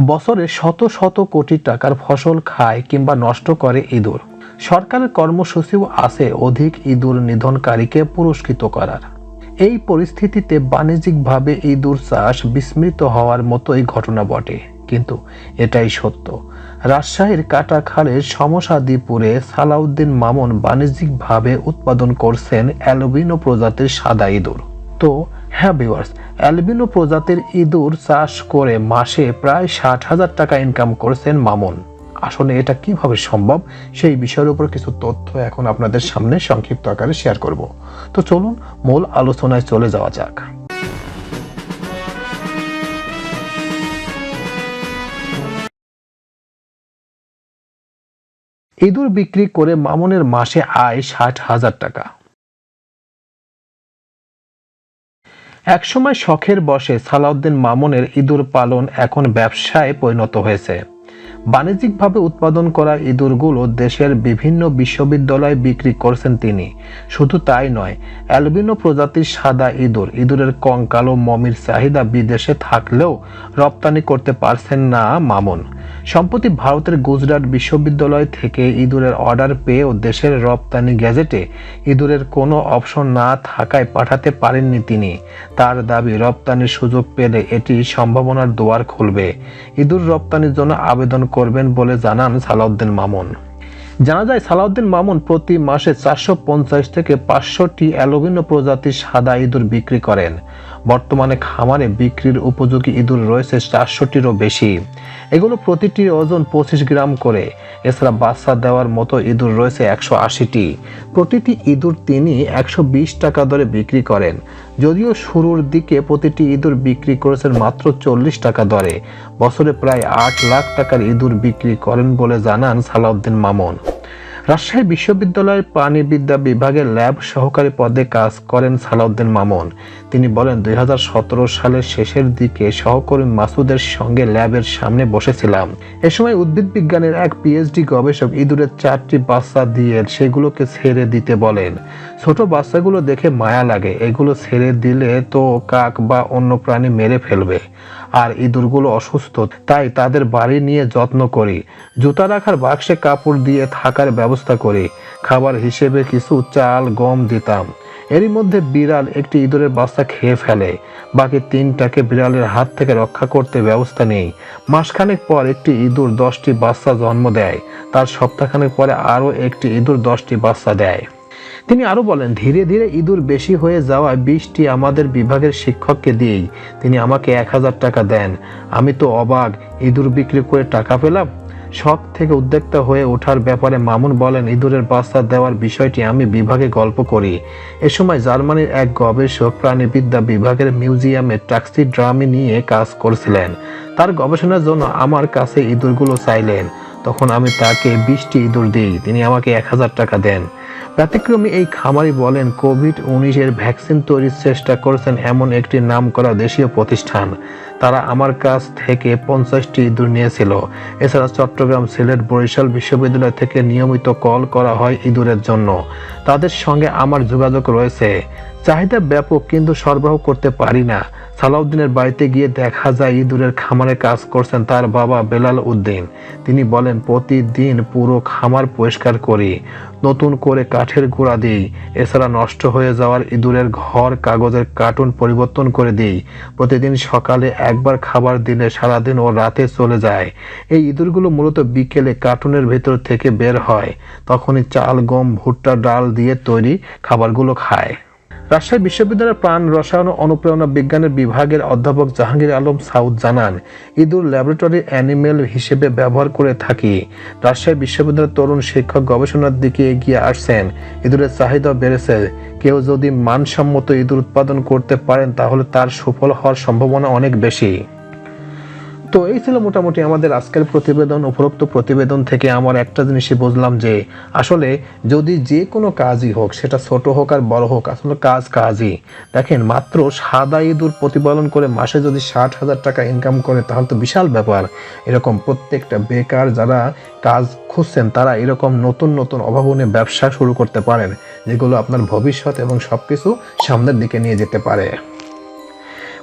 বছরে শত শত কোটি টাকার ফসল খায় কিংবা নষ্ট করে ইঁদুর। সরকারের কর্মসূচিও আছে অধিক ইঁদুর নিধনকারীকে পুরস্কৃত করার। এই পরিস্থিতিতে বাণিজ্যিকভাবে ইঁদুর চাষ বিস্মৃত হওয়ার মতোই ঘটনা বটে। কিন্তু এটাই সত্য। রাজশাহীর কাটাখালের সমসাদীপুরে সালাউদ্দিন মামুন বাণিজ্যিকভাবে উৎপাদন করছেন অ্যালবিনো প্রজাতির সাদা ইঁদুর। তো হ্যাঁ ভিউয়ার্স অ্যালবিনো প্রজাতির ইঁদুর চাষ করে মাসে প্রায় ষাট হাজার টাকা ইনকাম করছেন মামুন। আসলে এটা কীভাবে সম্ভব, সেই বিষয়ের উপর কিছু তথ্য এখন আপনাদের সামনে সংক্ষিপ্ত আকারে শেয়ার করব। তো চলুন, মূল আলোচনায় চলে যাওয়া যাক। ইঁদুর বিক্রি করে মামুনের মাসে আয় ষাট হাজার টাকা। একসময় শখের বসে সালাউদ্দিন মামুনের ইঁদুর পালন এখন ব্যবসায় পরিণত হয়েছে। বাণিজ্যিকভাবে উৎপাদন করা ইঁদুরগুলো দেশের বিভিন্ন বিশ্ববিদ্যালয়ে বিক্রি করছেন তিনি। শুধু তাই নয়, অ্যালবিনো প্রজাতির সাদা ইঁদুর, ইঁদুরের কঙ্কালো মমির চাহিদা বিদেশে থাকলেও রপ্তানি করতে পারছেন না মামুন। সম্প্রতি ভারতের গুজরাট বিশ্ববিদ্যালয় থেকে ইঁদুরের অর্ডার পেয়েও দেশের রপ্তানি গ্যাজেটে ইঁদুরের কোনো অপশন না থাকায় পাঠাতে পারেননি তিনি। তার দাবি, রপ্তানির সুযোগ পেলে এটি সম্ভাবনার দুয়ার খুলবে। ইঁদুর রপ্তানির জন্য আবেদন করবেন বলে জানান সালাউদ্দিন মামুন। জানা যায়, সালাউদ্দিন মামুন প্রতি মাসে চারশো পঞ্চাশ থেকে পাঁচশোটি অ্যালোবিনো প্রজাতির সাদা ইঁদুর বিক্রি করেন। বর্তমানে খামারে বিক্রির উপযোগী ইঁদুর রয়েছে চারশোটিরও বেশি। এগুলো প্রতিটি ওজন পঁচিশ গ্রাম করে। এছাড়া বাচ্চা দেওয়ার মতো ইঁদুর রয়েছে একশো আশিটি। প্রতিটি ইঁদুর তিনি একশো বিশ টাকা দরে বিক্রি করেন। যদিও শুরুর দিকে প্রতিটি ইঁদুর বিক্রি করেছেন মাত্র চল্লিশ টাকা দরে। বছরে প্রায় আট লাখ টাকার ইঁদুর বিক্রি করেন বলে জানান সালাউদ্দিন মামুন। রাজশাহী বিশ্ববিদ্যালয়ের প্রাণীবিদ্যা বিভাগের ল্যাব সহকারী পদে কাজ করেন সালাউদ্দিন মামুন। তিনি বলেন, দুই হাজার সতেরো সালের শেষের দিকে সহকর্মী মাসুদের সঙ্গে ল্যাবের সামনে বসেছিলাম। এ সময় উদ্ভিদ বিজ্ঞানের এক পিএইচডি গবেষক ইঁদুরের চারটি বাচ্চা দিয়ে সেগুলোকে ছেড়ে দিতে বলেন। ছোট বাচ্চাগুলো দেখে মায়া লাগে। এগুলো ছেড়ে দিলে তো কাক বা অন্য প্রাণী মেরে ফেলবে। আর ইঁদুরগুলো অসুস্থ, তাই তাদের বাড়ি নিয়ে যত্ন করি। জুতা রাখার বাক্সে কাপড় দিয়ে থাকার ব্যবস্থা করি। খাবার হিসেবে কিছু চাল, গম দিতাম। এরই মধ্যে বিড়াল একটি ইঁদুরের বাচ্চা খেয়ে ফেলে। বাকি তিনটাকে বিড়ালের হাত থেকে রক্ষা করতে ব্যবস্থা নেই। মাসখানেক পর একটি ইঁদুর দশটি বাচ্চা জন্ম দেয়। তার সপ্তাহখানেক পরে আরও একটি ইঁদুর দশটি বাচ্চা দেয়। তিনি আরও বলেন, ধীরে ধীরে ইঁদুর বেশি হয়ে যাওয়ায় বৃষ্টি আমাদের বিভাগের শিক্ষককে দিয়েই তিনি আমাকে এক হাজার টাকা দেন। আমি তো অবাক, ইঁদুর বিক্রি করে টাকা পেলাম। শখ থেকে উদ্যোক্তা হয়ে ওঠার ব্যাপারে মামুন বলেন, ইঁদুরের বাচ্চা দেওয়ার বিষয়টি আমি বিভাগে গল্প করি। এ সময় জার্মানির এক গবেষক প্রাণীবিদ্যা বিভাগের মিউজিয়ামে ট্যাক্সি ড্রামি নিয়ে কাজ করছিলেন। তার গবেষণার জন্য আমার কাছে ইঁদুরগুলো চাইলেন। তখন আমি তাকে বিশটি ইঁদুর দিই, তিনি আমাকে এক হাজার টাকা দেন। ব্যতিক্রমী এই খামারি বলেন কোভিড উনিশের ভ্যাকসিন তৈরির চেষ্টা করেছেন এমন একটি নাম করা দেশীয় প্রতিষ্ঠান। তারা আমার কাছ থেকে পঞ্চাশটি ইঁদুর নিয়েছিল। এছাড়া চট্টগ্রাম সিলেট বরিশাল বিশ্ববিদ্যালয় থেকে নিয়মিত কল করা হয় ইঁদুরের জন্য। তাদের সঙ্গে আমার যোগাযোগ রয়েছে। চাহিদা ব্যাপক, কিন্তু সরবরাহ করতে পারি না। সালাউদ্দিনের বাড়িতে গিয়ে দেখা যায়, ইঁদুরের খামারে কাজ করছেন তার বাবা বেলাল উদ্দিন। তিনি বলেন, প্রতিদিন পুরো খামার পরিষ্কার করি, নতুন করে কাঠের গোড়া দিই, এছাড়া নষ্ট হয়ে যাওয়ার ইঁদুরের ঘর, কাগজের কার্টুন পরিবর্তন করে দিই। প্রতিদিন সকালে একবার খাবার দিলে সারাদিন ও রাতে চলে যায়। এই ইঁদুরগুলো মূলত বিকেলে কার্টুনের ভেতর থেকে বের হয়। তখনই চাল, গম, ভুট্টা, ডাল দিয়ে তৈরি খাবারগুলো খায়। রাজশাহী বিশ্ববিদ্যালয়ের প্রাণ রসায়ন ও অনুপ্রেরণা বিজ্ঞানের বিভাগের অধ্যাপক জাহাঙ্গীর আলম সাউদ জানান, ইঁদুর ল্যাবরেটরি অ্যানিমেল হিসেবে ব্যবহার করে থাকি। রাজশাহী বিশ্ববিদ্যালয়ের তরুণ শিক্ষক গবেষণার দিকে এগিয়ে আসছেন। ইঁদুরের চাহিদা বেড়েছে। কেউ যদি মানসম্মত ইঁদুর উৎপাদন করতে পারেন, তাহলে তার সুফল হওয়ার সম্ভাবনা অনেক বেশি। তো এই ছিল মোটামুটি আমাদের আজকের প্রতিবেদন, উপরোক্ত প্রতিবেদন থেকে আমার একটা জিনিসই বুঝলাম যে আসলে যদি যে কোনো কাজই হোক, সেটা ছোট হোক আর বড় হোক, আসলে কাজ কাজই। দেখেন, মাত্র সাদা ইঁদুর প্রতিপালন করে মাসে যদি ষাট হাজার টাকা ইনকাম করে, তাহলে তো বিশাল ব্যাপার। এরকম প্রত্যেকটা বেকার যারা কাজ খুঁজছেন, তারা এরকম নতুন নতুন অভাবনীয় ব্যবসা শুরু করতে পারেন, যেগুলো আপনার ভবিষ্যৎ এবং সব কিছু সামনের দিকে নিয়ে যেতে পারে।